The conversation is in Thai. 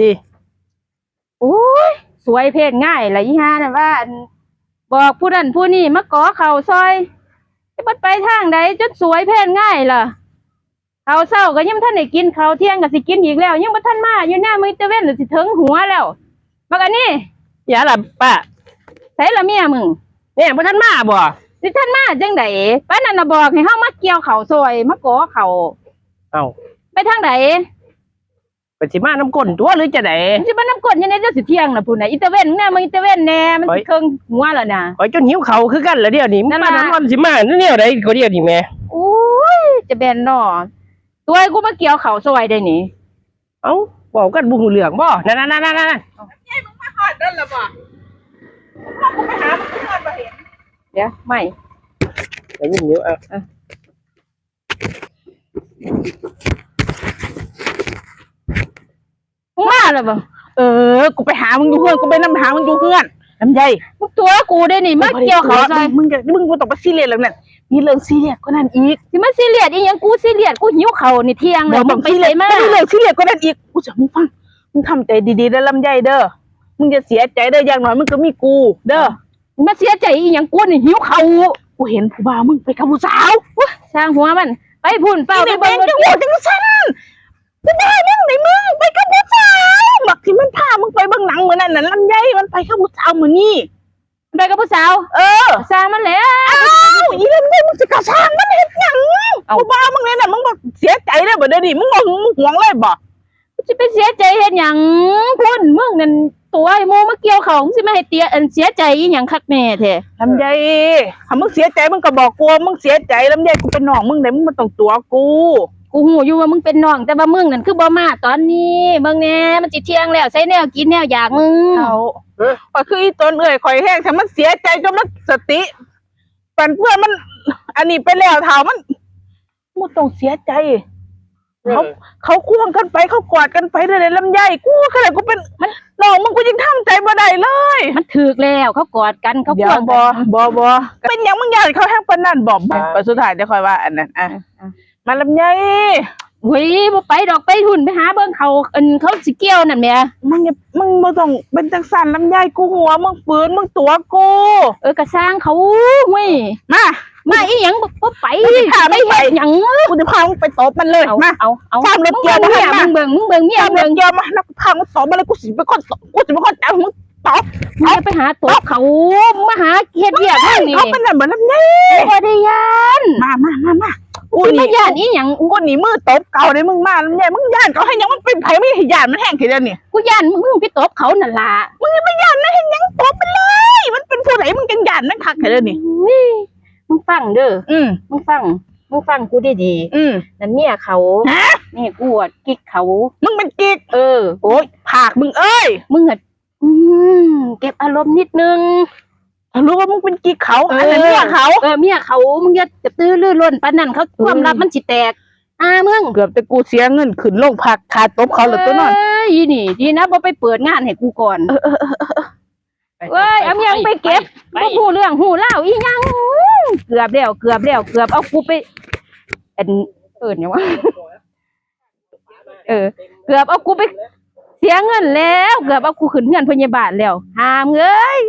ดีโอ้ยสวยเพศง่ายละอีห่าน่ะว่าอันบอกผู้นั้นผู้นี้มาก่อเข่าซอยจะบัดไปทางใดจนสวยเพศง่ายล่ะเขาวเศร้าก็ยังบ่ท่านได้กินเขาวเที่ยงก็สิกินอีกแล้ว ยังบ่ทันมาอยู่หน้ามือตะเว้นหรือสิถึงหัวแล้วบักอันนี้อย่าล่ะป้าใส่ละเมียมึงแม่บ่ทันมาบ่สิท่านมาจังไดป้านั่นน่ะบอกให้เฮามาเกี่ยวเขาวซอยมาก่อเขาวเอ้าไปทางใด ไปสิมาน้ำก้นตัวหรือจะไดมันสิมาน้ำกรดยังไงเจ้าสิเที่ยงน่ะพุ่นน่ะอีตะเว้นแน่มึงอีตะเว้นแน่มันสิเคิงหัวแล้วน่ะข่อยจนหิวเขาวคือกันแล้วเดี๋ยวนี้มึงนั่นป้าล่ะน้ำวันสิมาแนวใดก็เดี๋ยวนี้แม่โอ้ยจะแบนหนอตัวไอ้กูมาเกี่ยวเขาซอยได้นี่เอ้าบอกกันบุหูเหลืองบ่นั่นนั่นนั่นนั่นนั่นฮอดนั่นละบ่พ่อกูไปหามึงที่ฮอดบ่เห็นเดี๋ยวไม่ไอ้ยิ่งหิวอะ มึงมา แล้วบ่เออ กูไปหามึงอยู่เพื่อน กูไปนำหามึงอยู่เพื่อนลำไยมึงตัวกูได้นี่มาเกี่ยวเขาซอยมึงจะมึงกูต้องไปซีเรียสแล้วนั่นมีเรื่องซีเรียสก็นั่นอีกสิมาซีเรียสอีหยังกูซีเรียสกูหิวเขาวนี่เที่ยงแล้วมึงไปซีใส่เรียสมาไม่มีเรื่องซีเรียสก็นั่นอีกกูจะมึงฟังมึงทำใจดีๆได้อลำไยเด้อมึงจะเสียใจเด้ออย่างน้อยมึงก็มีกู เด้อมึงมาเสียใจอีหยังกูนี่หิวเขาวกูเห็นผู้บ่าวมึงไปกับผู้สาวสร้างหัวมันไปพุ่นเป้านี่ไปในเบเบิ่งนจังหวะจังสันผู้บ่าวยังไหนมึงไปกับผู้สาวบัก ที่มันพามึงไปเบิ่งหนังเหมือนนั่นน่ะลำไยมันไปกับผู้สาวมื้อนี้ไปกับผู้สาวเออสร้างมันแล้ว อ้าวอีเล่นนี่มึงจะกระช่างมันเห็นหยังเอ้า กูบ้ามึงเลยน่ะมึงบอกเสียใจเลยบ่เดี๋ยวนี้มึงบอกมึงห่วงเลยบ่กูสิไปเสียใจเฮ็ดหยังพุ่นมึงนั่นตัวไอ้โมมาเกี่ยวเขามึงสิมาให้เตียอันเสียใจอีหยังคักแม่แท้ลำไยถ้ามึงเสียใจมึงก็บอกกูมึงเสียใจลำไยกูเป็นน้องมึงได้มึงมาต้องตัวกู กูหูอยู่ว่ามึงเป็นน้อง แต่ว่ามึงนั่นคือบ่มาตอนนี้เบิ่งแน่มันสิเที่ยงแล้วใส่แนวกินแนวอยากมึงเอาก็คืออีต้นเอ้ยข่อยแห้งถ้ามันเสียใจจนมันสติปันเพื่อนมัน อันนี้ไปแล้วเท่ามันมึงต้องเสียใจเขาเขาควงกันไปเขากอดกันไปเลยลำไยกูขนาดกูเป็นน้องมึงกูยังทำใจบ่ได้เลย มันถึกแล้วเขากอดกันเขาเดี๋ยคววงบกัอนบอบอเป็นหยังมึงอยากเขาแห้งปานนั่นบอกไปไปสุดท้ายจะคอยว่าอันนั้นอะ มาลำไยเฮ้ยบ่ไปดอกไปหุ่นไปหาเบิ่งเขาอันเขาสิเกี่ยวนั่นแหม่มึงอย่ามึงบ่ต้องเป็นจังสันลำไยกูหัวมึงฝืนมึงตัวกูเออกระสร้างเขาเว้ยมามาอีหยังบ่บ่ไปกูจะพาไปมึงไปเฮ็ดหยังกูจะพามึงไปตบมันเลยเอามา เอาเอาตามรถเกี่ยวมึงมาเบิ่งมามึงเบิ่งมึงเบิ่งเมียตามมึเรื่องงเกี่ยวมาแล้วกูพามึงตบมันเลยกูสิเป็นคนตบกูสิเป็นคนจับมึงตบมึงอย่าไปหาตัวเขามาหาเฮ็ดเวียกทางนี้เขาเป็นแบบเหมือนลำไยบ่ได้ยานมามามามา กูสินี่มาย่านอีหยังกูหนีมือตบเก่าเลยมึงมาลำไยมึงย่านเขาให้หยังมันเป็นไผไม่ให้ย่านมันแห้งขี้เดียวนี่กูย่านมึงมึงไปตบเขานั่นล่ะมึงยังไม่ย่านนะเห็นหยังตบมันเลย มันเป็นผู้ไหนมึงจังย่านนั่นคักขี้เดียวนี่อุ้ยมึงฟังเด้ออืมมึงฟังมึงฟังกูดีอืมๆนั่นเมียเขาฮะนี่กูอะกิ๊กเขา มึงเป็นกิ๊กเออ โอ้ยผากมึงเอ้ยมึงอะอืมเก็บอารมณ์นิดนึงถ้า รู้ว่ามึงเป็นกิ๊กเขาเอออัอันนั้นเนี่ยเขาเออเมียเขามึงอย่าจะตื้อลื่นล้นปานนั้นเขาความลับมันสิแตกอ่ามึงเกือบแต่กูเสียเงินขึ้นโรงพักขาดตบเขาเหลือตัวนอนเอ้ยอีนี่ดีนะบ่ไปเปิดงานให้กูก่อนเว้ยเอาเมียงไปเก็บบ่ฮู้เรื่องฮู้เล่าวอีหยังเกือบแล้วเกือบแล้วเกือบเอากูไปอันเอิ้นหยังวะเออ เกือบเอากูไป เสียเงินแล้ว เกือบเอากูขึ้นเงินพยาบาลแล้วหามเอ้ย